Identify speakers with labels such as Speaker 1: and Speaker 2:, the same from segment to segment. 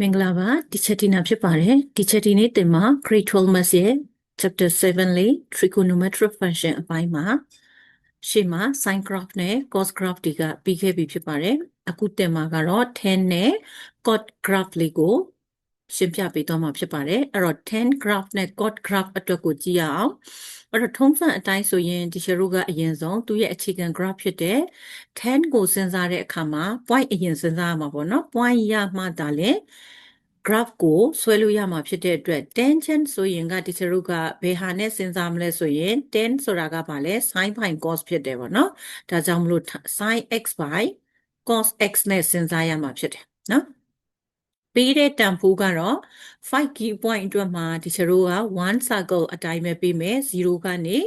Speaker 1: မင်္ဂလာပါဒီချက်တီနာဖြစ်ပါတယ်ဒီချက်တီနေ့တင်မှာ grade 12 maths ရဲ့ chapter 7လေး trigonometric function အပိုင်းမှာရှေ့မှာ sin graph နဲ့ cos graph တွေကပြီးခဲ့ပြီဖြစ်ပါတယ်အခုတင်မှာကတော့10နဲ့ cot graph လေးကို ရှင်းပြပေးသွားမှာဖြစ်ပါတယ်အဲ့တော့10 graph နဲ့ cot graph အတွက်ကိုကြည့်ရအောင်အဲ့တော့ထုံးစံအတိုင်းဆိုရင်ဒီရှယ်တို့ကအရင်ဆုံးသူ့ရဲ့အခြေခံ graph ဖြစ်တဲ့10ကိုစဉ်းစားတဲ့အခါမှာ point အရင်စဉ်းစားရမှာပေါ့နော် point ရမှသာလဲ graph ကိုဆွဲလို့ရမှာဖြစ်တဲ့အတွက် tangent ဆိုရင်ကဒီချတို့ကဘယ်ဟာနဲ့စဉ်းစားမလဲဆိုရင် tan ဆိုတာကဘာလဲ sin by cos ဖြစ်တယ်ပေါ့နော်ဒါကြောင့်မလို့ sin x by cos x နဲ့စဉ်းစားရမှာဖြစ်တယ်နော် ပေးတဲ့တန်ဖိုးကတော့5 key point အတွက်မှာဒီချတို့က1 circle အတိုင်းပဲပေးမယ်0ကနေ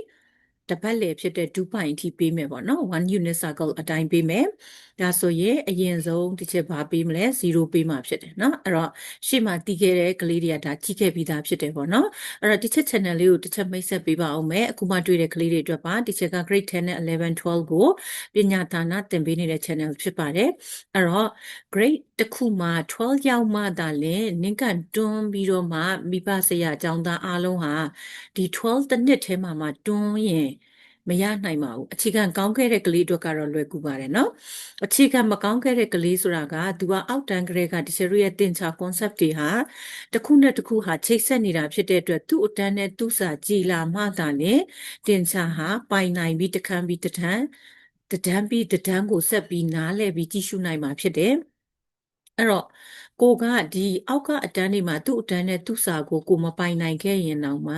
Speaker 1: တပတ်လည်ဖြစ်တဲ့2 point အထိပေးမယ်ပေါ့နော်1 unit circle အတိုင်းပေးမယ် ဒါဆိုရင်အရင်ဆုံးတစ်ချက်ဘာပေးမလဲ0ပေးမှဖြစ်တယ်เนาะအဲ့တော့ရှေ့မှာတည်ခဲ့တဲ့ကလေးတွေကဒါကြည့်ခဲ့ပြီးသားဖြစ်တယ်ပေါ့နော်အဲ့တော့တစ်ချက် channel လေးကိုတစ်ချက်မိတ်ဆက်ပေးပါအောင်မယ်အခုမှတွေ့တဲ့ကလေးတွေအတွက်ပါတစ်ချက်က grade 10နဲ့11 12ကိုပညာဒါနသင်ပေးနေတဲ့ channel ဖြစ်ပါတယ်အဲ့တော့ grade တစ်ခုမှာ12ရောက်မှသာလင်နင်ကတွန်းပြီးတော့မှမိဘဆရာအကြောင်းသားအားလုံးဟာဒီ12တစ်နှစ်ထဲမှာမှတွန်းရင် မရနိုင်ပါဘူးအခြေခံကောင်းခဲ့တဲ့ကလေးအတွက်ကတော့လွယ်ကူပါတယ်နော်အခြေခံမကောင်းခဲ့တဲ့ကလေးဆိုတာကသူကအောက်တန်းကလေးကဒီစရရဲ့တင်ချာ concept တွေဟာတစ်ခုနဲ့တစ်ခုဟာချိတ်ဆက်နေတာဖြစ်တဲ့အတွက်သူ့အတန်းနဲ့သူ့စာကြည်လာမှသာလေတင်ချာဟာပိုင်နိုင်ပြီးတခမ်းပြီးတထန်တဒန်းပြီးတဒန်းကိုဆက်ပြီးနားလဲပြီးကြည့်ရှုနိုင်မှာဖြစ်တယ်အဲ့တော့ကိုကဒီအောက်ကအတန်းတွေမှာသူ့အတန်းနဲ့သူ့စာကိုကိုမပိုင်နိုင်ခဲ့ရင်တောင်မှ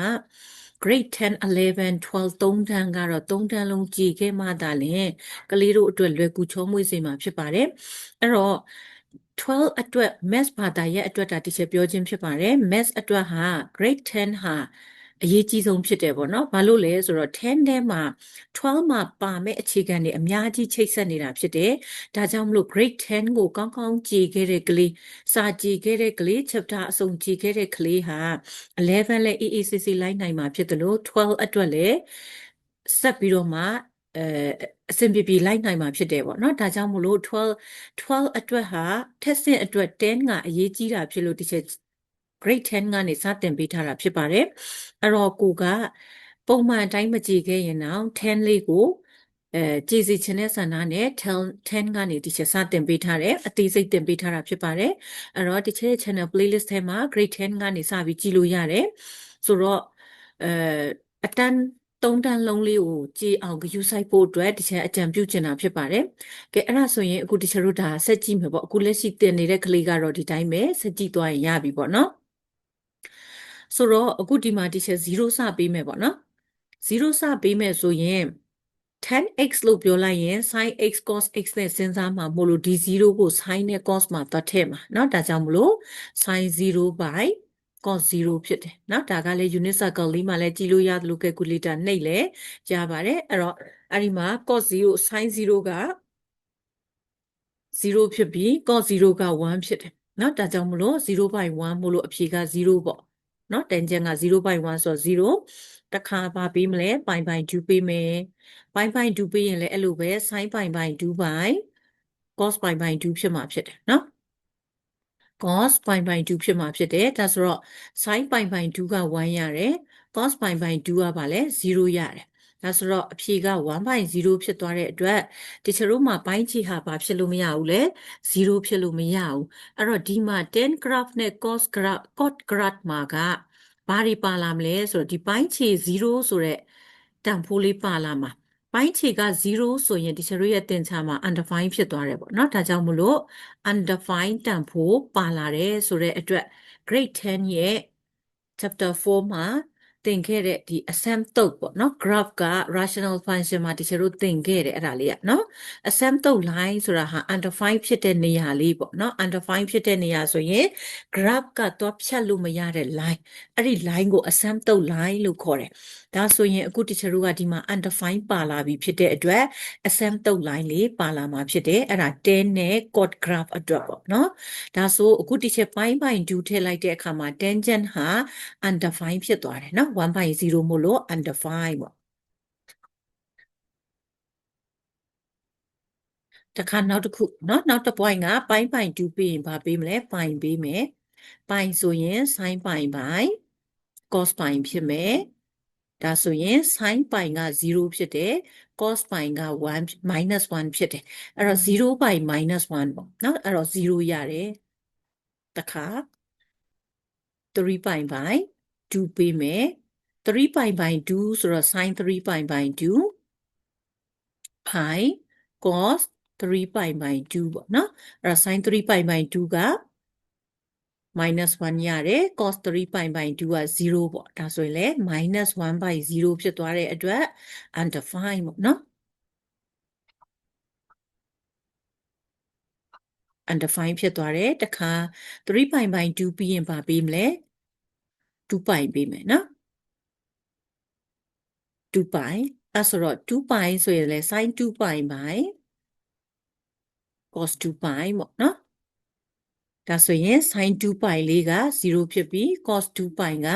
Speaker 1: grade 10 11 12 3တန်းကတော့3တန်းလုံးကြည်ခဲ့မှသာလျှင်ကလေးတို့အတွက်လွယ်ကူချောမွေ့စေမှာဖြစ်ပါတယ်အဲ့တော့12အတွက် math ဘာသာရဲ့အတွက်ဒါတချို့ပြောခြင်းဖြစ်ပါတယ် math အတွက်ဟာ grade 10ဟာ အရေးကြီးဆုံးဖြစ်တယ်ပေါ့နော်။ဘာလို့လဲဆိုတော့10ထဲမှာ12မှာပါမဲ့အခြေခံတွေအများကြီးချိတ်ဆက်နေတာဖြစ်တယ်။ဒါကြောင့်မလို့ grade 10ကိုကောင်းကောင်းကြည်ခဲ့တဲ့ကလေးစာကြည်ခဲ့တဲ့ကလေး chapter အစုံကြည်ခဲ့တဲ့ကလေးဟာ11လည်း AACC လိုက်နိုင်မှာဖြစ်တယ်လို့12အတွက်လည်းဆက်ပြီးတော့မှအဲအဆင်ပြေပြေလိုက်နိုင်မှာဖြစ်တယ်ပေါ့နော်ဒါကြောင့်မလို့12 12အတွက်ဟာ testing အတွက်10ကအရေးကြီးတာဖြစ်လို့ဒီချက် grade 10ကနေစတင်ပေးထားတာဖြစ်ပါတယ်အဲ့တော့ကိုကပုံမှန်အတိုင်းမကြည့်ခဲ့ရင်တော့10လေးကိုအဲကြည်စီခြင်းတဲ့ဆန္ဒနဲ့10 10ကနေဒီချက်စတင်ပေးထားတယ်အသေးစိတ်တင်ပေးထားတာဖြစ်ပါတယ်အဲ့တော့ဒီချက် channel playlist ထဲမှာ grade 10ကနေစပြီးကြည့်လို့ရတယ်ဆိုတော့အဲအတန်းသုံးတန်းလုံးလေးကိုကြည်အောင်ဂယူဆိုင်ဖို့အတွက်ဒီချက်အကြံပြုချင်တာဖြစ်ပါတယ်။ကဲအဲ့ဒါဆိုရင်အခုဒီချက်တို့ဒါဆက်ကြည့်မယ်ပေါ့အခုလက်ရှိတင်နေတဲ့ကလေးကတော့ဒီတိုင်းပဲဆက်ကြည့်သွားရင်ရပြီပေါ့နော်။ ဆိုတော့အခုဒီမှာဒီချက်0စပေးမယ်ပေါ့နော်။0စပေးမယ်ဆိုရင် 10x လို့ပြောလိုက်ရင် sin x cos x နဲ့စဉ်းစားမှာမို့လို့ဒီ0ကို sin နဲ့ cos မှာသတ်ထည့်မှာเนาะဒါကြောင့်မလို့ sin 0 by cos 0ဖြစ်တယ်เนาะဒါကလည်း unit circle လေးမှာလည်းကြည့်လို့ရတယ်လို့ calculator နှိပ်လဲရပါတယ်အဲ့တော့အဲ့ဒီမှာ cos 0 sin 0က0ဖြစ်ပြီး cos 0က1ဖြစ်တယ်เนาะဒါကြောင့်မလို့0/1မို့လို့အဖြေက0ပေါ့ เนาะ tangent က0/1ဆိုတော့0တခါပါပေးမလဲ pi by 2ပေးမယ် pi by 2ပေးရင်လည်းအဲ့လိုပဲ sin pi by 2 by cos pi by 2ဖြစ်မှာဖြစ်တယ်เนาะ cos pi by 2ဖြစ်မှာဖြစ်တယ်ဒါဆိုတော့ sin pi by 2က1ရတယ် cos pi by 2ကပါလဲ0ရတယ် ဒါဆိုတော့အဖြေက1/0ဖြစ်သွားတဲ့အတွက်ဒီချတို့မှာပိုင်းချီဟာဘာဖြစ်လို့မရဘူးလဲ0ဖြစ်လို့မရဘူးအဲ့တော့ဒီမှာ10 graph နဲ့ cos graph cot graph မှာကဘာတွေပါလာမလဲဆိုတော့ဒီပိုင်းချီ0ဆိုတဲ့တန်ဖိုးလေးပါလာမှာပိုင်းခြေက0ဆိုရင်ဒီချရရဲ့တင်ချာမှာ undefined ဖြစ်သွားတယ်ပေါ့เนาะဒါကြောင့်မလို့ undefined တန်ဖိုးပါလာတယ်ဆိုတဲ့အတွက် grade 10ရဲ့ chapter 4မှာ သင်ခဲ့တဲ့ဒီ asymptote ပေါ့နော် graph က rational function မှာတချို့တို့သင်ခဲ့တယ်အဲ့ဒါလေးอ่ะနော် asymptote line ဆိုတာဟာ undefined ဖြစ်တဲ့နေရာလေးပေါ့နော် undefined ဖြစ်တဲ့နေရာဆိုရင် graph ကသွားဖြတ်လို့မရတဲ့ line အဲ့ဒီ line ကို asymptote line လို့ခေါ်တယ်ဒါဆိုရင်အခုတချို့တို့ကဒီမှာ undefined ပါလာပြီဖြစ်တဲ့အတွက် asymptote line လေးပါလာမှာဖြစ်တယ်အဲ့ဒါ10နဲ့ chord graph အတွက်ပေါ့နော်ဒါဆိုအခုတချို့ပိုင်းပိုင်း2ထည့်လိုက်တဲ့အခါမှာ tangent ဟာ undefined ဖြစ်သွားတယ်နော်1/0မို့လို့ undefined ပေါ့တခါနောက်တစ်ခုเนาะနောက်တစ် point ကပိုင်းပိုင်း2ပြီးရင်ဗာပေးမလဲပိုင်းပေးမယ် ပိုင်ဆိုရင် sin ပိုင်ပိုင် cos ပိုင်ဖြစ်မယ်ဒါဆိုရင် sin ပိုင်က0ဖြစ်တယ် cos ပိုင်က1 minus 1ဖြစ်တယ်အဲ့တော့0ပိုင် minus 1ပေါ့เนาะအဲ့တော့0ရတယ်တခါ3ပိုင်ပိုင်2ပေးမယ် 3ပိုင်ပိုင်2ဆိုတော့ sin 3ပိုင်ပိုင်2 pi cos 3 pi by 2ပေါ့နော်အဲ့တော့ sin 3 pi by 2က minus 1ရတယ် cos 3 pi by 2က0ပေါ့ဒါဆိုရင်လေ minus 1 by 0ဖြစ်သွားတဲ့အတွက် undefined ပေါ့နော် undefined ဖြစ်သွားတယ်တခါ3 pi by 2ပြီးရင်ပါပေးမလဲ2 pi ပေးမယ်နော် 2 pi အဲ့ဆိုတော့2 pi ဆိုရင်လေ sin 2 pi by cos 2 pi ပေါ့နော်ဒါဆိုရင် sin 2 pi လေးက0ဖြစ်ပြီး cos 2 pi က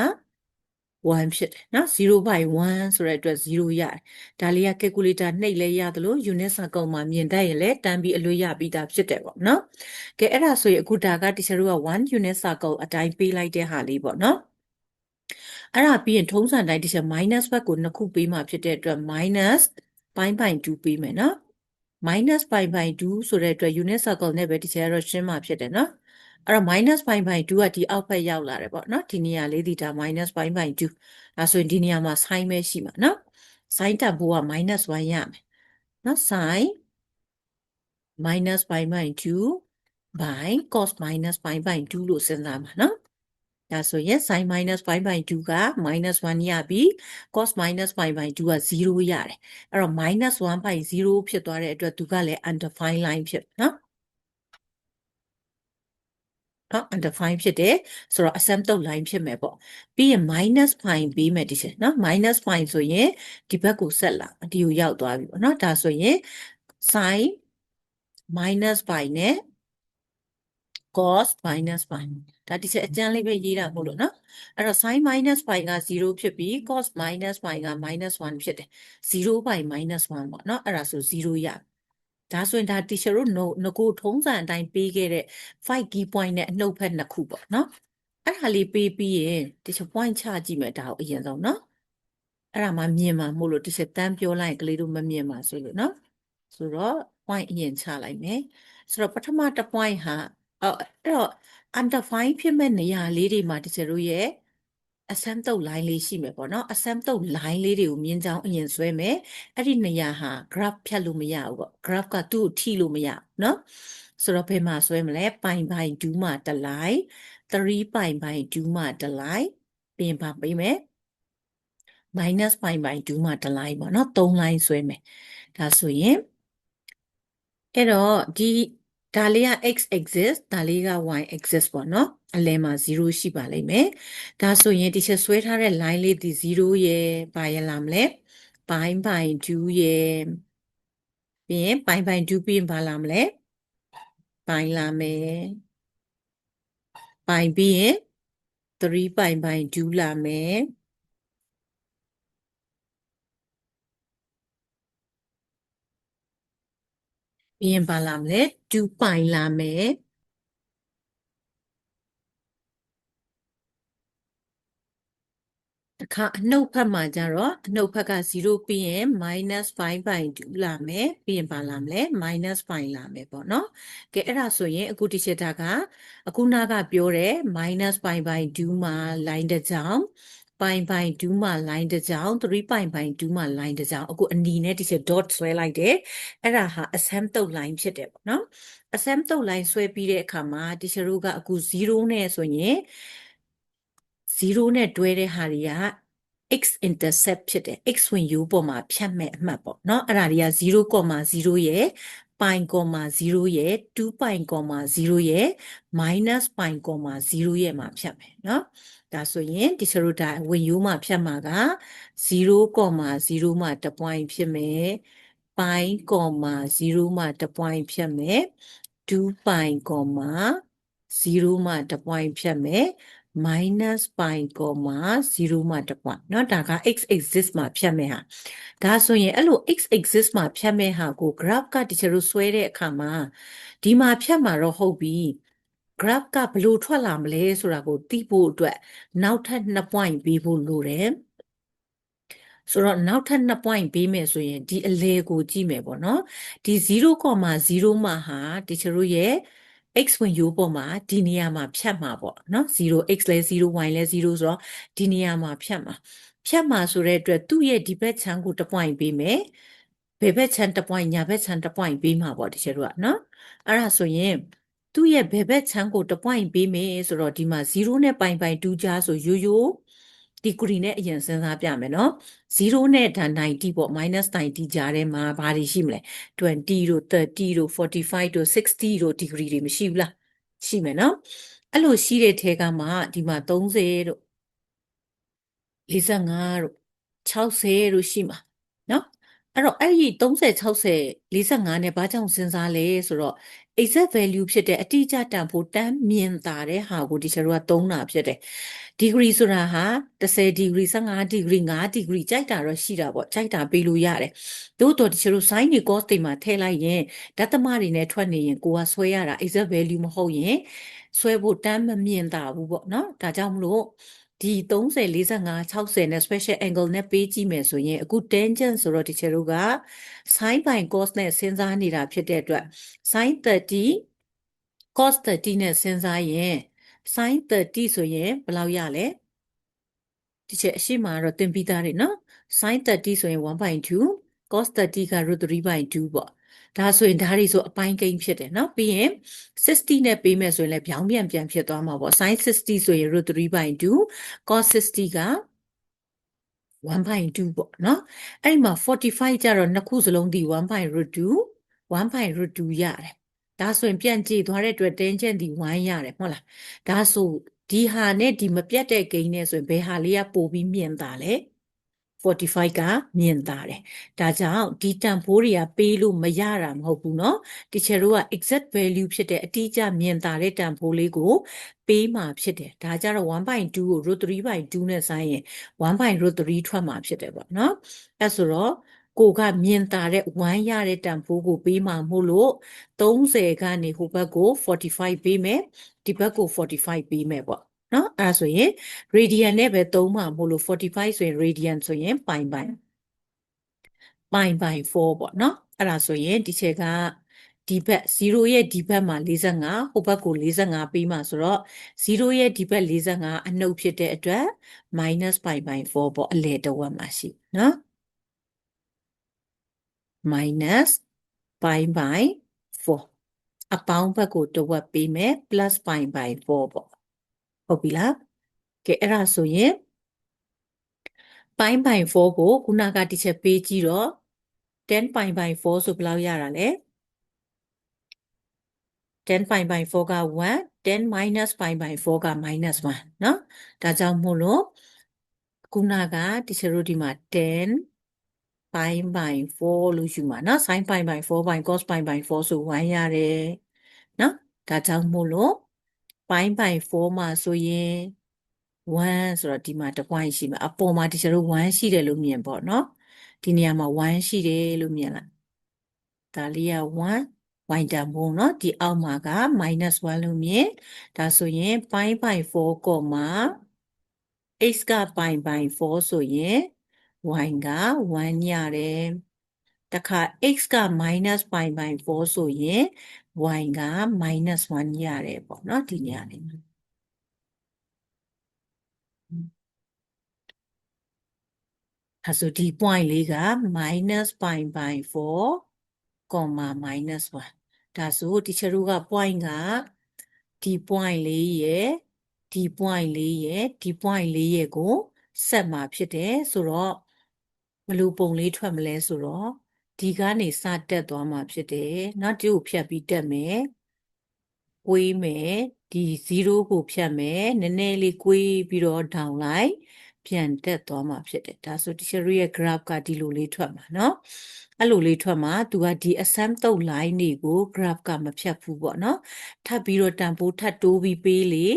Speaker 1: 1ဖြစ်တယ်နော်0 by 1ဆိုတဲ့အတွက်0ရတယ်ဒါလေးက calculator နှိပ်လဲရသလို unit circle မှာမြင်တတ်ရင်လည်းတန်းပြီးအလွတ်ရပြီးသားဖြစ်တယ်ပေါ့နော်ကဲအဲ့ဒါဆိုရင်အခုဒါက teacher တို့က1 unit circle အတိုင်းပေးလိုက်တဲ့ဟာလေးပေါ့နော် အဲ့ဒါပြီးရင်ထုံးစံတိုင်း teacher minus ဘက်ကိုနှစ်ခုပေးမှဖြစ်တဲ့အတွက် minus ပိုင်းပိုင်း2ပေးမယ်နော် minus pi by 2ဆိုတဲ့အတွက် unit circle နဲ့ပဲဒီချက်တော့ရှင်းမှာဖြစ်တယ်နော်အဲ့တော့ minus pi by 2ကဒီအောက်ဘက်ရောက်လာတယ်ပေါ့နော်ဒီနေရာလေးဒီဒါ minus pi by 2ဒါဆိုရင်ဒီနေရာမှာ sin ပဲရှိမှာနော် sin တက်ဖို့က minus 1ရမယ်နော် sin minus pi by 2 by cos minus pi by 2လို့စဉ်းစားမှာနော် ဒါဆိုရင် sin minus pi by 2က minus 1ရပြီ cos minus pi by 2က0ရတယ်အဲ့တော့ minus 1 by 0ဖြစ်သွားတဲ့အတွက်သူကလည်း undefined line ဖြစ်နော်နော် undefined ဖြစ်တယ်ဆိုတော့ asymptote line ဖြစ်မယ်ပေါ့ပြီးရင် minus pi ပေးမယ်ဒီချက်နော် minus pi ဆိုရင်ဒီဘက်ကိုဆက်လာဒီကိုရောက်သွားပြီပေါ့နော်ဒါဆိုရင် sin minus pi နဲ့ cos minus pi ဒါဒီချက်အကျန်းလေးပဲရေးတာမို့လို့နော်အဲ့တော့ sin minus pi က0ဖြစ်ပြီး cos minus pi က minus 1ဖြစ်တယ်0 pi minus 1ပေါ့နော်အဲ့ဒါဆို0ရဒါဆိုရင်ဒါ teacher တို့ငကိုထုံးစံအတိုင်းပေးခဲ့တဲ့5 key point နဲ့အနှုတ်ဖက်နှစ်ခုပေါ့နော်အဲ့ဒါလေးပေးပြီးရင် teacher point ချကြည့်မယ်ဒါကိုအရင်ဆုံးနော်အဲ့ဒါမှမြင်မှာမို့လို့ teacher တန်းပြောလိုက်ရင်ကလေးတို့မမြင်ပါဆိုလို့နော်ဆိုတော့ point အရင်ချလိုက်မယ်ဆိုတော့ပထမတစ် point ဟာ အော်အဲ့တော့ undefined ဖြစ်မဲ့နေရာလေးတွေမှာတကျတို့ရဲ့ asymptote line လေးရှိမယ်ပေါ့နော် asymptote line လေးတွေကိုမြင်းချောင်းအရင်ဆွဲမယ်အဲ့ဒီနေရာဟာ graph ဖြတ်လို့မရဘူးပေါ့ graph ကသူ့ကိုထိလို့မရဘူးနော်ဆိုတော့ဘယ်မှာဆွဲမလဲပိုင်ပိုင်2မှာတစ်လိုင်း3ပိုင်ပိုင်2မှာတစ်လိုင်းပြင်ပါပေးမယ် minus ပိုင်ပိုင်2မှာတစ်လိုင်းပေါ့နော်3လိုင်းဆွဲမယ်ဒါဆိုရင်အဲ့တော့ဒီ ဒါလေးက x exist ဒါလေးက y exist ပေါ့နော်အလယ်မှာ0ရှိပါလိမ့်မယ်ဒါဆိုရင်ဒီချက်ဆွဲထားတဲ့ line လေးဒီ0ရဲ့ဘာရလာမလဲပိုင်းပိုင်း2ရဲ့ပြီးရင်ပိုင်းပိုင်း2ပြီးရင်ဘာလာမလဲပိုင်းလာမယ်ပိုင်းပြီးရင်3ပိုင်းပိုင်း2လာမယ် ပြီးရင်ပါလာမလဲ2ပိုင်လာမယ်တခါအနှုတ်ဖက်မှာကျတော့အနှုတ်ဖက်က0ပြီးရင် -5/2 လာမယ်ပြီးရင်ပါလာမလဲ -5 လာမယ်ပေါ့နော်ကဲအဲ့ဒါဆိုရင်အခုဒီချက်တာကအခုနာကပြောတဲ့ -5/2 မှာ line တစ်ကြောင်း ပိုင်ပိုင်2မှာ line တစ်ကြောင်း3ပိုင်ပိုင်2မှာ line တစ်ကြောင်းအခုအနီနဲ့ဒီချက် dot ဆွဲလိုက်တယ်အဲ့ဒါဟာ asymptote line ဖြစ်တယ်ပေါ့နော် asymptote line ဆွဲပြီးတဲ့အခါမှာဒီချက်တို့ကအခု0နဲ့ဆိုရင်0နဲ့တွဲတဲ့ဟာတွေက x intercept ဖြစ်တယ် x ဝင်ရိုးပေါ်မှာဖြတ်မဲ့အမှတ်ပေါ့เนาะအဲ့ဒါတွေက0.0ရဲ့ ပိုင်0ရဲ့2ပိုင်0ရဲ့ minus ပိုင်0ရဲ့မှာဖြတ်မယ်เนาะဒါဆိုရင်ဒီစရိုတာဝင်ရိုးမှာဖြတ်မှာက0.0မှာ1 point ဖြစ်မယ်ပိုင်0မှာ1 point ဖြတ်မယ်2ပိုင်0မှာ1 point ဖြတ်မယ် minus pi ကောမှာ0မှာတကွเนาะဒါက x exist မှာဖြတ်မဲ့ဟာဒါဆိုရင်အဲ့လို x exist မှာဖြတ်မဲ့ဟာကို graph ကတချို့ဆွဲတဲ့အခါမှာဒီမှာဖြတ်မှာတော့ဟုတ်ပြီ graph ကဘယ်လိုထွက်လာမလဲဆိုတာကိုသိဖို့အတွက်နောက်ထပ်2 point ပေးဖို့လိုတယ်ဆိုတော့နောက်ထပ်2 point ပေးမယ်ဆိုရင်ဒီအလဲကိုကြည့်မယ်ပေါ့နော်ဒီ0.0မှာဟာတချို့တို့ရဲ့ x ဝင်ရိုးပေါ်မှာဒီနေရာမှာဖြတ်မှာပေါ့နော် 0x လဲ0 y လဲ0ဆိုတော့ဒီနေရာမှာဖြတ်မှာဖြတ်မှာဆိုတဲ့အတွက်သူ့ရဲ့ဒီဘက်ခြမ်းကို1 point ပေးမယ်ဘယ်ဘက်ခြမ်း1 point ညာဘက်ခြမ်း1 point ပေးမှာပေါ့တချို့တို့ကနော်အဲ့ဒါဆိုရင်သူ့ရဲ့ဘယ်ဘက်ခြမ်းကို1 point ပေးမယ်ဆိုတော့ဒီမှာ0နဲ့ပိုင်ပိုင်2ကြားဆိုရိုးရိုး degree နဲ့အရင်စဉ်းစားပြမယ်နော်0နဲ့ဒါ90ပေါ့ -90 ကြားထဲမှာဘာတွေရှိမလဲ20တို့30တို့45တို့60တို့ degree တွေမရှိဘူးလားရှိမယ်နော်အဲ့လိုရှိတဲ့ထဲကမှဒီမှာ30တို့45တို့60တို့ရှိမှာနော် အဲ့တော့အဲ့ဒီ30 60 45နဲ့ဘာကြောင့်စဉ်းစားလဲဆိုတော့ exact value ဖြစ်တဲ့အတိအကျတန်ဖိုးတန်းမြင်တာတဲ့ဟာကိုဒီချက်တို့ကသုံးတာဖြစ်တယ် degree ဆိုတာဟာ10 degree 15 degree 5 degree ကြိုက်တာတော့ရှိတာပေါ့ကြိုက်တာပေးလို့ရတယ်သို့တော်ဒီချက်တို့ sin တွေ cos တွေမှာထည့်လိုက်ရင်ဓာတ်သမတွေနဲ့ထွက်နေရင်ကိုကဆွဲရတာ exact value မဟုတ်ရင်ဆွဲဖို့တန်းမမြင်တာဘူးပေါ့နော်ဒါကြောင့်မလို့ ဒီ30 45 60နဲ့ special angle နဲ့ပေးကြည့်မယ်ဆိုရင်အခု tangent ဆိုတော့ဒီချက်တို့က sin by cos နဲ့စဉ်းစားနေတာဖြစ်တဲ့အတွက် sin 30 cos 30နဲ့စဉ်းစားရင် sin 30ဆိုရင်ဘယ်လောက်ရလဲဒီချက်အရှိမကတော့သင်ပြီးသားတွေနော် sin 30ဆိုရင်1.2 cos 30က √3.2 ပေါ့ ဒါဆိုရင်ဒါတွေဆိုအပိုင်းကိန်းဖြစ်တယ်နော်ပြီးရင်60နဲ့ပေးမယ်ဆိုရင်လည်းပြောင်းပြန်ပြန်ဖြစ်သွားမှာပေါ့ sin 60ဆိုရင် √3.2 cos 60က1.2ပေါ့နော်အဲ့ဒီမှာ45ကျတော့နှစ်ခုစလုံးဒီ1.2 1.2ရတယ်ဒါဆိုရင်ပြန်ကြည့်သွားတဲ့အတွက် tangent ဒီ1ရတယ်ဟုတ်လားဒါဆိုဒီဟာနဲ့ဒီမပြတ်တဲ့ဂိမ်းနဲ့ဆိုရင်ဘယ်ဟာလေးကပိုပြီးမြင်တာလဲ 45ကမြင်တာတယ်ဒါကြောင့်ဒီတန်ဖိုးတွေကပေးလို့မရတာမဟုတ်ဘူးเนาะတချို့တို့က exact value ဖြစ်တဲ့အတိအကျမြင်တာတဲ့တန်ဖိုးလေးကိုပေးမှာဖြစ်တယ်ဒါကြတော့1.2ကို √3/2 နဲ့ဆိုင်ရင်1.3ထွက်မှာဖြစ်တယ်ပေါ့เนาะအဲဆိုတော့ကိုကမြင်တာတဲ့1ရတဲ့တန်ဖိုးကိုပေးမှာမို့လို့30ကနေဟိုဘက်ကို45ပေးမယ်ဒီဘက်ကို45ပေးမယ်ပေါ့ နော်အဲ့ဒါဆိုရင် radian နဲ့ပဲသုံးမှာမို့လို့45ဆိုရင် radian ဆိုရင် pi by pi by 4ပေါ့နော်အဲ့ဒါဆိုရင်ဒီချက်ကဒီဘက်0ရဲ့ဒီဘက်မှာ45ဟိုဘက်ကို45ပေးမှာဆိုတော့0ရဲ့ဒီဘက်45အနှုတ်ဖြစ်တဲ့အတွက် -pi by 4ပေါ့အလဲတစ်ဝက်မှာရှိနော် minus pi by 4အပေါင်းဘက်ကိုတစ်ဝက်ပေးမယ် plus pi by 4ပေါ့ ဟုတ်ပြီလားကဲအဲ့ဒါဆိုရင်ပိုင်းပိုင်4ကိုခုနကတစ်ချက်ပေးကြည့်တော့10ပိုင်ပိုင်4ဆိုဘယ်လောက်ရတာလဲ10ပိုင်ပိုင်4က1 10 minus ပိုင်ပိုင်4က minus 1เนาะဒါကြောင့်မို့လို့ခုနကတစ်ချက်တို့ဒီမှာ10ပိုင်ပိုင်4လို့ယူမှာเนาะ sin ပိုင်ပိုင်4ပိုင် cos ပိုင်ပိုင်4ဆို1ရတယ်เนาะဒါကြောင့်မို့လို့ ပိုင်းပိုင်4မှာဆိုရင်1ဆိုတော့ဒီမှာတစ် point ရှိမှာအပေါ်မှာဒီကျတော့1ရှိတယ်လို့မြင်ပေါ့နော်ဒီနေရာမှာ1ရှိတယ်လို့မြင်လိုက်ဒါလေးက1 y တန်ဖိုးเนาะဒီအောက်မှာက -1 လို့မြင်ဒါဆိုရင်ပိုင်းပိုင်4ကောမှာ x ကပိုင်းပိုင်4ဆိုရင် y က1ရတယ်တခါ x က minus ပိုင်ပိုင်4ဆိုရင် y က minus 1ရတယ်ပေါ့เนาะဒီနေရာလေးမှာအဲဆိုဒီ point လေးက minus ပိုင်ပိုင်4 comma minus 1ဒါဆို teacher တို့က point ကဒီ point လေးရဲ့ဒီ point လေးရဲ့ဒီ point လေးရဲ့ကိုဆက်မှာဖြစ်တယ်ဆိုတော့ဘယ်လိုပုံလေးထွက်မလဲဆိုတော့ ဒီကနေစတက်သွားမှာဖြစ်တယ်เนาะဒီကိုဖြတ်ပြီးတက်မယ်ကွေးမယ်ဒီ0ကိုဖြတ်မယ်နည်းနည်းလေးကွေးပြီးတော့ down လိုက်ပြန်တက်သွားမှာဖြစ်တယ်ဒါဆို teacher ရဲ့ graph ကဒီလိုလေးထွက်မှာเนาะအဲ့လိုလေးထွက်မှာသူကဒီ assam တုတ် line တွေကို graph ကမဖြတ်ဘူးပေါ့เนาะထပ်ပြီးတော့တန်ဖိုးထပ်တိုးပြီးပေးလေ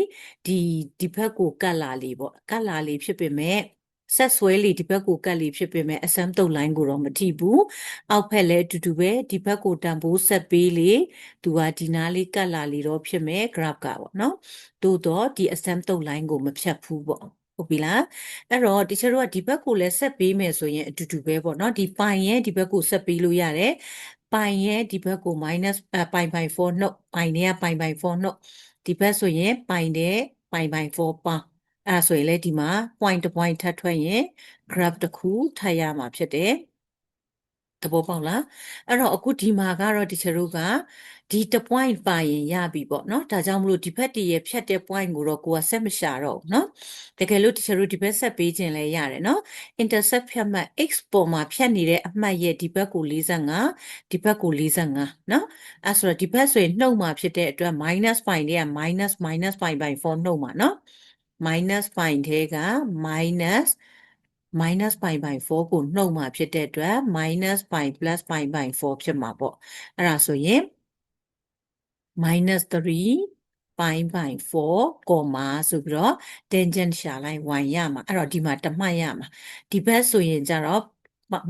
Speaker 1: ဒီဒီဘက်ကိုကတ်လာလေပေါ့ကတ်လာလေဖြစ်ပေမဲ့ ဆက်ဆွဲလေဒီဘက်ကိုကတ်လေဖြစ်ပေမဲ့အစမ်းတုတ်လိုင်းကိုတော့မထိဘူးအောက်ဖက်လည်းအတူတူပဲဒီဘက်ကိုတန်ဖိုးဆက်ပေးလေသူကဒီနားလေးကတ်လာလေတော့ဖြစ်မယ် graph ကပေါ့နော်သို့တော့ဒီအစမ်းတုတ်လိုင်းကိုမဖြတ်ဘူးပေါ့ဟုတ်ပြီလားအဲ့တော့တချို့ကဒီဘက်ကိုလည်းဆက်ပေးမယ်ဆိုရင်အတူတူပဲပေါ့နော်ဒီပိုင်ရဲ့ဒီဘက်ကိုဆက်ပေးလို့ရတယ်ပိုင်ရဲ့ဒီဘက်ကို minus အပိုင်ပိုင်4နှုတ်ပိုင်ရဲ့ပိုင်ပိုင်4နှုတ်ဒီဘက်ဆိုရင်ပိုင်တဲ့ပိုင်ပိုင်4ပါ အဲ့ဒါဆိုရင်လည်းဒီမှာ point တစ် point ထပ်ထွက်ရင် graph တစ်ခုထပ်ရမှာဖြစ်တယ်သဘောပေါက်လားအဲ့တော့အခုဒီမှာကတော့ဒီချတို့ကဒီတစ် point ပါရင်ရပြီပေါ့နော်ဒါကြောင့်မလို့ဒီဘက်တည်းရဖြတ်တဲ့ point ကိုတော့ကိုကဆက်မရှာတော့ဘူးနော်တကယ်လို့ဒီချတို့ဒီဘက်ဆက်ပေးခြင်းလည်းရတယ်နော် intercept ဖြတ်မှတ် x ပေါ်မှာဖြတ်နေတဲ့အမှတ်ရဲ့ဒီဘက်ကို45ဒီဘက်ကို45နော်အဲ့ဆိုတော့ဒီဘက်ဆိုရင်နှုတ်မှာဖြစ်တဲ့အတွက် minus point တွေက minus minus point by 4နှုတ်မှာနော် minus point ထဲက minus minus pi by 4ကိုနှုတ်မှာဖြစ်တဲ့အတွက် minus pi plus pi by 4ဖြစ်မှာပေါ့အဲ့ဒါဆိုရင် minus 3 pi by 4 comma ဆိုပြီးတော့ tangent ရှာလိုက် y ရမှာအဲ့တော့ဒီမှာတစ်မှတ်ရမှာဒီဘက်ဆိုရင်ကြတော့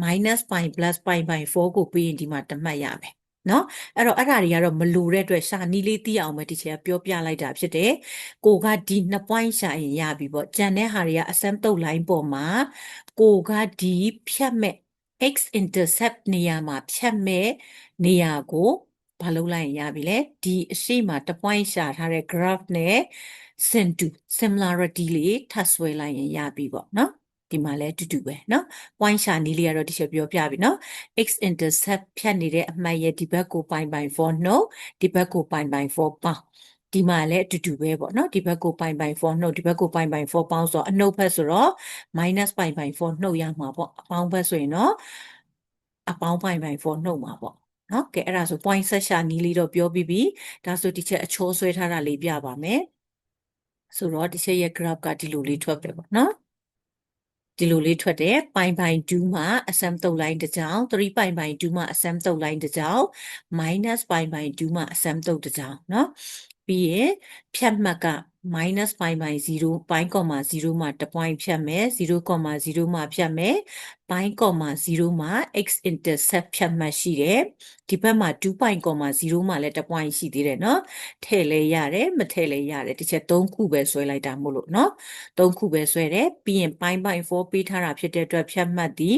Speaker 1: minus pi plus pi by 4ကိုပြီးရင်ဒီမှာတစ်မှတ်ရမယ် နော်အဲ့တော့အဲ့ဒါတွေကတော့မလိုတဲ့အတွက်ရှာနီးလေးသိအောင်ပဲဒီချက်ကပြောပြလိုက်တာဖြစ်တယ်ကိုကဒီ2 point ရှာရင်ရပြီပေါ့ကြံတဲ့ဟာတွေကအစမ်းတုတ် line ပေါ်မှာကိုကဒီဖြတ်မဲ့ x intercept နေရာမှာဖြတ်မဲ့နေရာကိုဘာလုပ်လိုက်ရင်ရပြီလဲဒီအရှိမတ point ရှာထားတဲ့ graph နဲ့ sin to similarity လေးထပ်ဆွဲလိုက်ရင်ရပြီပေါ့နော် ဒီမှာလည်းတူတူပဲเนาะ point ရှာနည်းလေးကတော့ဒီချက်ပြောပြပြီเนาะ x intercept ဖြတ်နေတဲ့အမှတ်ရဲ့ဒီဘက်ကိုပိုင်ပိုင်4နှုတ်ဒီဘက်ကိုပိုင်ပိုင်4ပေါင်းဒီမှာလည်းအတူတူပဲပေါ့နော်ဒီဘက်ကိုပိုင်ပိုင်4နှုတ်ဒီဘက်ကိုပိုင်ပိုင်4ပေါင်းဆိုတော့အနှုတ်ဘက်ဆိုတော့ minus ပိုင်ပိုင်4နှုတ်ရမှာပေါ့အပေါင်းဘက်ဆိုရင်တော့အပေါင်းပိုင်ပိုင်4နှုတ်မှာပေါ့နော်ကဲအဲ့ဒါဆို point ဆက်ရှာနီးလေးတော့ပြောပြီးပြီဒါဆိုဒီချက်အချိုးဆွဲထားတာလေးပြပါမယ်ဆိုတော့ဒီချက်ရဲ့ graph ကဒီလိုလေးထွက်တယ်ပေါ့နော် ဒီလိုလေးထွက်တယ်ပိုင်ပိုင်2မှာအစမ်းတုတ်လိုင်းတစ်ကြောင်3ပိုင်ပိုင်2မှာအစမ်းတုတ်လိုင်းတစ်ကြောင် minus ပိုင်ပိုင်2မှာအစမ်းတုတ်တစ်ကြောင်เนาะပြီးရင်ဖြတ်မှတ်က minus 5 by 0 pi, 0မှာ1 point ဖြတ်မယ်0.0မှာဖြတ်မယ် pi, 0မှာ x intercept ဖြတ်မှတ်ရှိတယ်ဒီဘက်မှာ2 pi, 0မှာလည်း1 point ရှိသေးတယ်เนาะထည့်လဲရတယ်မထည့်လဲရတယ်ဒီချက်3ခုပဲဆွဲလိုက်တာမို့လို့เนาะ3ခုပဲဆွဲတယ်ပြီးရင် pi, 4ပေးထားတာဖြစ်တဲ့အတွက်ဖြတ်မှတ်သည်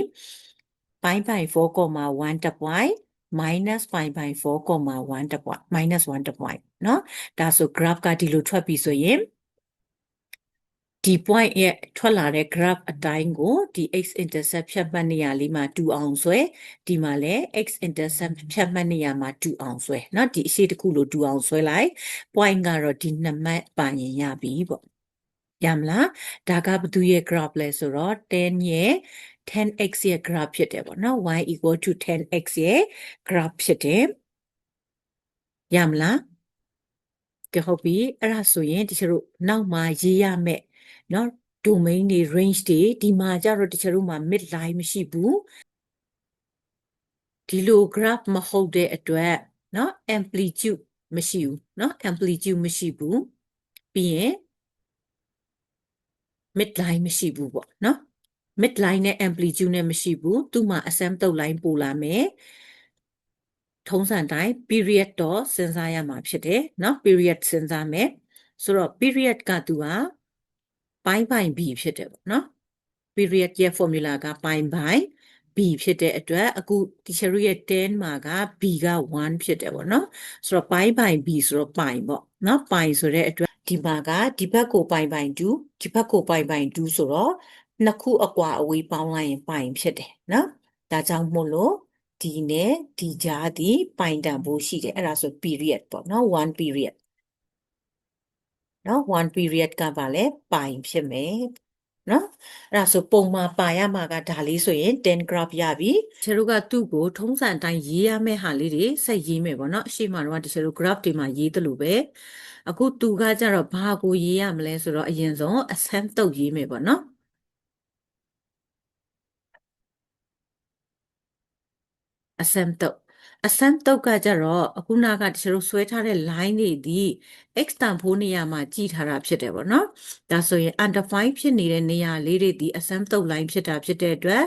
Speaker 1: pi, 4.1 1 point minus pi by 4.1 တ point minus 1တ point เนาะဒါဆို graph ကဒီလိုထွက်ပြီဆိုရင်ဒီ point ရဲ့ထွက်လာတဲ့ graph အတိုင်းကိုဒီ x intercept ဖြတ်မှတ်နေရာလေးမှာ2အောင်ဆွဲဒီမှာလည်း x intercept ဖြတ်မှတ်နေရာမှာ2အောင်ဆွဲเนาะဒီအရှိတစ်ခုလို2အောင်ဆွဲလိုက် point ကတော့ဒီနှစ်မှတ်ပါရင်ရပြီပေါ့ရမလားဒါကဘသူရဲ့ graph လဲဆိုတော့10ရဲ့ 10x ရဲ့ graph ဖြစ်တယ်ပေါ့နော် y equal to 10x ရဲ့ graph ဖြစ်တယ်ရမလား ကဲဟုတ်ပြီအဲ့ဒါဆိုရင်တချို့တို့နောက်မှာရေးရမယ်เนาะ domain တွေ range တွေဒီမှာကြတော့တချို့တို့မှာ mid line မရှိဘူးဒီလို graph မဟုတ်တဲ့အတွက်เนาะ amplitude မရှိဘူးเนาะ amplitude မရှိဘူးပြီးရင် mid line မရှိဘူးပေါ့เนาะ mid line နဲ့ amplitude နဲ့မရှိဘူးသူ့မှာ asymptote line ပို့လာမယ် ထုံးစံတိုင်း period တော့စဉ်းစားရမှာဖြစ်တယ်เนาะ period စဉ်းစားမယ်ဆိုတော့ period ကသူကပိုင်းပိုင်း b ဖြစ်တယ်ပေါ့เนาะ period ရဲ့ formula ကပိုင်းပိုင်း b ဖြစ်တဲ့အတွက်အခု teacher ရဲ့10မှာက b က1ဖြစ်တယ်ပေါ့เนาะဆိုတော့ပိုင်းပိုင်း b ဆိုတော့ပိုင်းပေါ့เนาะပိုင်းဆိုတဲ့အတွက်ဒီမှာကဒီဘက်ကိုပိုင်းပိုင်း2ဒီဘက်ကိုပိုင်းပိုင်း2ဆိုတော့နှစ်ခုအကွာအဝေးပေါင်းလိုက်ရင်ပိုင်ဖြစ်တယ်နော်ဒါကြောင့်မို့လို့ ဒီနဲ့ဒီကြားဒီပိုင်တန်ဖို့ရှိတယ်အဲ့ဒါဆို period ပေါ့နော်1 period နော်1 period ကပါလဲပိုင်ဖြစ်မယ်နော်အဲ့ဒါဆိုပုံမှာပါရမှာကဒါလေးဆိုရင်10 graph ရပြီတချို့ကသူ့ကိုထုံးစံအတိုင်းရေးရမယ့်ဟာလေးတွေဆက်ရေးမယ်ပေါ့နော်အရှိမတော့တချို့ graph တွေမှာရေးတယ်လို့ပဲအခုသူကကြတော့ဘာကိုရေးရမလဲဆိုတော့အရင်ဆုံး assam တုတ်ရေးမယ်ပေါ့နော် အစမ်းတုတ် အစမ်းတုတ်ကကြတော့အခုနကတချို့ဆွဲထားတဲ့ line တွေဒီ x တန်ဖိုးနေရာမှာကြည်ထားတာဖြစ်တယ်ပေါ့နော်ဒါဆိုရင် undefined ဖြစ်နေတဲ့နေရာလေးတွေဒီအစမ်းတုတ် line ဖြစ်တာဖြစ်တဲ့အတွက်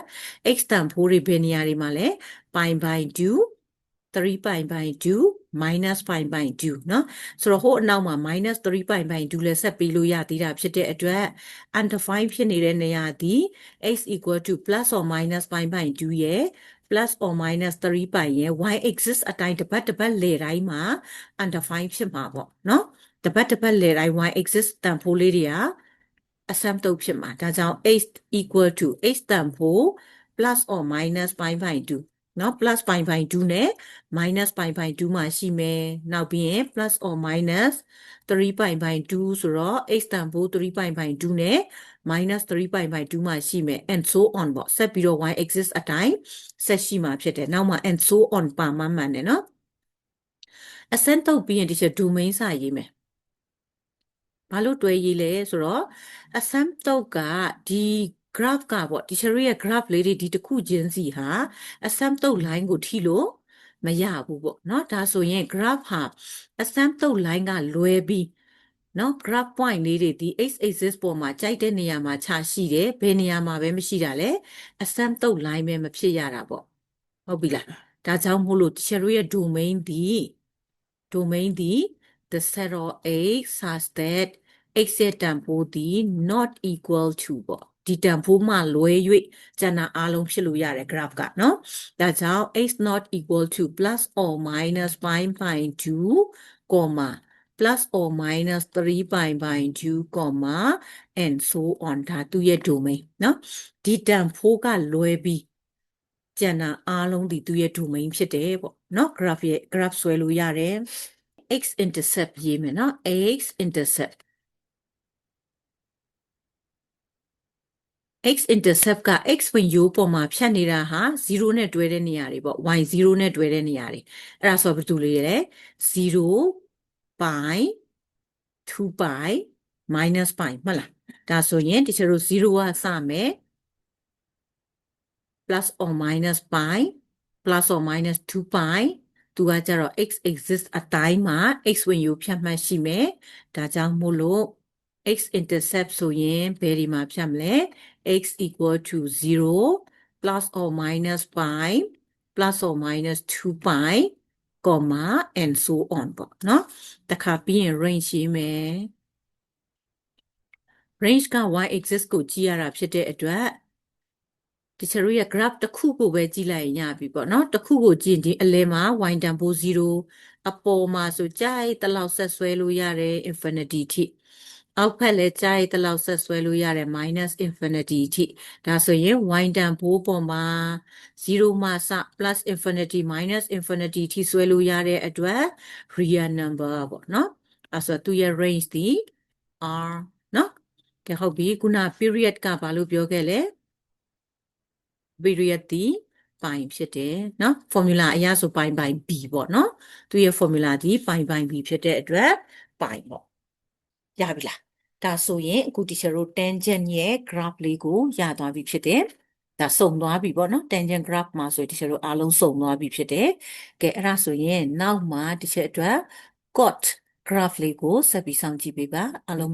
Speaker 1: x တန်ဖိုးတွေဘယ်နေရာတွေမှာလဲ pi by 2 3 pi by 2 minus pi by 2เนาะဆိုတော့ဟိုအနောက်မှာ minus 3 pi by 2လည်းဆက်ပြီးလို့ရသေးတာဖြစ်တဲ့အတွက် undefined ဖြစ်နေတဲ့နေရာဒီ x equal to plus or minus pi by 2ရဲ့ plus or minus 3 pi ရဲ့ y axis အတိုင်းတစ်ပတ်တစ်ပတ်လေတိုင်းမှာ undefined ဖြစ်မှာပေါ့เนาะတစ်ပတ်တစ်ပတ်လေတိုင်း y axis တန်ဖိုးလေးတွေကအစမ်းတုပ်ဖြစ်မှာဒါကြောင့် x equal to x တန်ဖိုး plus or minus pi by 2เนาะ plus pi by 2နဲ့ minus pi by 2မှာရှိမယ်နောက်ပြီးရင် plus or minus 3 pi by 2ဆိုတော့ x တန်ဖိုး3 pi by 2နဲ့ minus 3 pi by 2မှာရှိမယ် and so on ပေါ့ဆက်ပြီးတော့ y axis အတိုင်းဆက်ရှိမှာဖြစ်တယ်နောက်မှာ and so on ပါမှမှန်တယ်နော်အစမ်းတုပ်ပြီးရင်ဒီချက် domain စာရေးမယ်ဘာလို့တွဲရေးလဲဆိုတော့အစမ်းတုပ်ကဒီ graph ကပေါ့ဒီချက်ရဲ့ graph လေးတွေဒီတစ်ခုချင်းစီဟာအစမ်းတုပ် line ကိုထိလို့မရဘူးပေါ့เนาะဒါဆိုရင် graph ဟာအစမ်းတုပ် line ကလွဲပြီး နော် graph point လေးတွေဒီ x axis ပေါ်မှာကြိုက်တဲ့နေရာမှာခြားရှိတယ်ဘယ်နေရာမှာပဲမရှိတာလဲအစမ်းတုပ် line ပဲမဖြစ်ရတာပေါ့ဟုတ်ပြီလားဒါကြောင့်မို့လို့ teacher ရဲ့ domain ဒီ domain ဒီ the set of x such that x ရဲ့တန်ဖိုးဒီ not equal to ပေါ့ဒီတန်ဖိုးမှလွဲ၍ကျန်တာအားလုံးဖြစ်လို့ရတယ် graph ကနော်ဒါကြောင့် x not equal to plus or minus 5.2 comma plus or minus 3 pi by 2 comma and so on ဒါသူရဲ့ domain เนาะဒီတန်ဖိုးကလွဲပြီးကျန်တာအားလုံးဒီသူရဲ့ domain ဖြစ်တယ်ပေါ့เนาะ graph ရဲ့ graph ဆွဲလို့ရတယ် x intercept ရေးမယ်เนาะ x intercept x intercept က x ဝင်ရိုးပေါ်မှာဖြတ်နေတာဟာ0နဲ့တွဲတဲ့နေရာတွေပေါ့ y 0နဲ့တွဲတဲ့နေရာတွေအဲ့ဒါဆိုဘယ်သူလေးလဲ0 pi 2 pi minus pi မှတ်လားဒါဆိုရင်တချို့တို့0ကစမယ် plus or minus pi plus or minus 2 pi သူကကြတော့ x axis အတိုင်းမှာ x ဝင်ရိုးဖြတ်မှတ်ရှိမယ်ဒါကြောင့်မို့လို့ x intercept ဆိုရင်ဘယ်ဒီမှာဖြတ်မလဲ x equal to 0 plus or minus pi plus or minus 2 pi Comma and so on ပေါ့နော်တခါပြီးရင် range ရေးမယ် range က y axis ကိုကြည့်ရတာဖြစ်တဲ့အတွက်ဒီချရရဲ့ graph တစ်ခုကိုပဲကြည့်လိုက်ရင်ရပြီပေါ့နော်တစ်ခုကိုကြည့်ရင်ဒီအလယ်မှာ y တန်ဖိုး0အပေါ်မှာဆိုကြိုက်တလောက်ဆက်ဆွဲလို့ရတယ် infinity ထိ အောက်ဖက်လည်းကြားရတဲ့လောက်ဆက်ဆွဲလို့ရတယ် minus infinity အထိဒါဆိုရင် y တန်ဖိုးပေါ်မှာ0မှစ plus infinity minus infinity အထိဆွဲလို့ရတဲ့အတွက် real number ပေါ့နော်အဲဆိုသူရဲ့ range ဒီ r နော်ကဲဟုတ်ပြီခုန period ကဘာလို့ပြောခဲ့လဲ period ဒီပိုင်ဖြစ်တယ်เนาะ formula အရဆိုပိုင်ပိုင် b ပေါ့เนาะသူရဲ့ formula ဒီပိုင်ပိုင် b ဖြစ်တဲ့အတွက်ပိုင်ပေါ့ ရပြီလားဒါဆိုရင်အခု teacher တို့ tangent ရဲ့ graph လေးကိုရသွားပြီဖြစ်တယ်ဒါစုံသွားပြီပေါ့နော် tangent graph မှာဆိုရင် teacher တို့အားလုံးစုံသွားပြီဖြစ်တယ်ကဲအဲ့ဒါဆိုရင်နောက်မှာ teacher အတွက် cot graph လေးကိုဆက်ပြီးစောင့်ကြည့်ပေးပါအားလုံး